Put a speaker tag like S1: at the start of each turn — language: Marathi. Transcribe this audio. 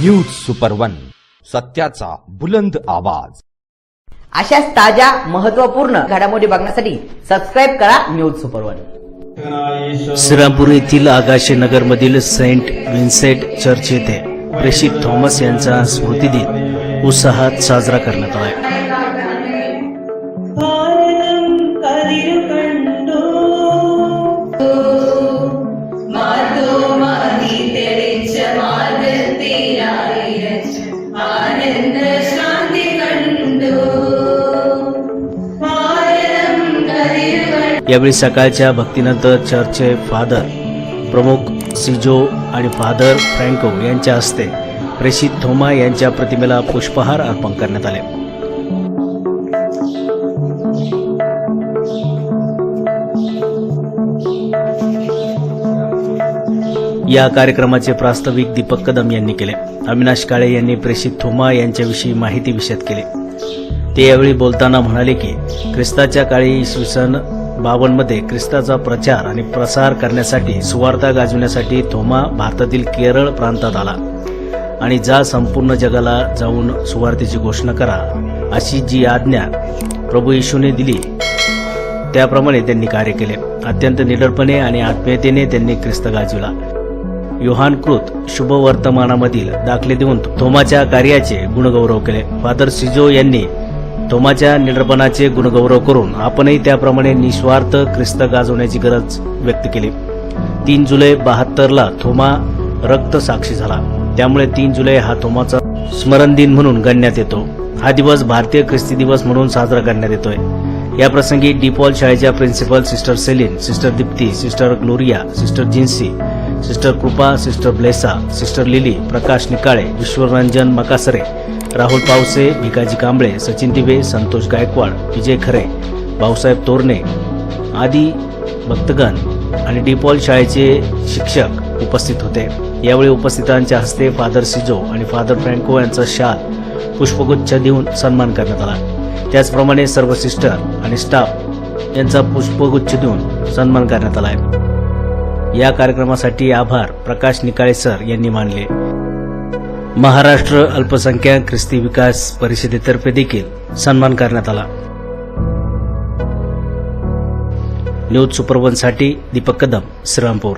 S1: न्यूज सुपर वन सत्याचा बुलंद आवाज.
S2: अशाच ताज्या महत्त्वपूर्ण घडामोडी बघण्यासाठी सबस्क्राईब करा न्यूज सुपर वन
S3: श्रीरामपूर येथील आगाशे नगरमधील सेंट विन्सेंट चर्च येथे प्रेषित थॉमस यांचा स्मृतिदिन उत्साहात साजरा करण्यात आला. यावेळी सकाळच्या भक्तीनंतर चर्चचे फादर प्रमुख सिजो आणि फादर फ्रँको यांच्या हस्ते प्रेषित थोमा यांच्या प्रतिमेला पुष्पहार अर्पण करण्यात आले. या कार्यक्रमाचे प्रास्ताविक दीपक कदम यांनी केले. अविनाश काळे यांनी प्रेषित थोमा यांच्याविषयी माहिती विषद केली. ते यावेळी बोलताना म्हणाले की ख्रिस्ताच्या काळी इसवी सन बावनमध्ये ख्रिस्ताचा प्रचार आणि प्रसार करण्यासाठी सुवार्ता गाजविण्यासाठी थोमा भारतातील केरळ प्रांतात आला. आणि जा संपूर्ण जगाला जाऊन सुवार्थेची घोषणा करा अशी जी आज्ञा प्रभू येशूने दिली त्याप्रमाणे त्यांनी कार्य केले. अत्यंत निडरपणे आणि आत्मीयतेने त्यांनी ख्रिस्त गाजविला. युहानकृत शुभवर्तमानामधील दाखले देऊन थोमाच्या कार्याचे गुणगौरव केले. फादर सिजो यांनी थोमाच्या निडरपणाचे गुणगौरव करून आपणही त्याप्रमाणे निस्वार्थ ख्रिस्त गाजवण्याची गरज व्यक्त केली. तीन जुलै बहात्तरला थोमा रक्त साक्षी झाला. त्यामुळे तीन जुलै हा थोमाचा स्मरण दिन म्हणून गणण्यात येतो. हा दिवस भारतीय ख्रिस्ती दिवस म्हणून साजरा करण्यात येतोय. या प्रसंगी डीपॉल शाळेच्या principal sister Celine sister Deepti sister Gloria sister Jincy sister Kripa sister Blessa sister Lily Prakash Nikale Vishwaranjan Makasare Rahul Pawase Bhikaji Kamble Sachin Dive Santosh Gaikwad Vijay Khare Bhausaheb तोरणे आदी भक्तगण आणि डीपॉल शाळेचे शिक्षक उपस्थित होते. यावेळी उपस्थितांच्या हस्ते फादर सिजो आणि फादर फ्रँको यांचा शाल पुष्पगुच्छ देऊन सन्मान करण्यात आला. त्याचप्रमाणे सर्व सिस्टर आणि स्टाफ यांचा पुष्पगुच्छ देऊन सन्मान करण्यात आला आहे. या कार्यक्रमासाठी आभार प्रकाश निकाळे सर यांनी मानले. महाराष्ट्र अल्पसंख्याक ख्रिस्ती विकास परिषदेतर्फे देखील सन्मान करण्यात आला. न्यूज सुपरवनसाठी दीपक कदम श्रीरामपूर.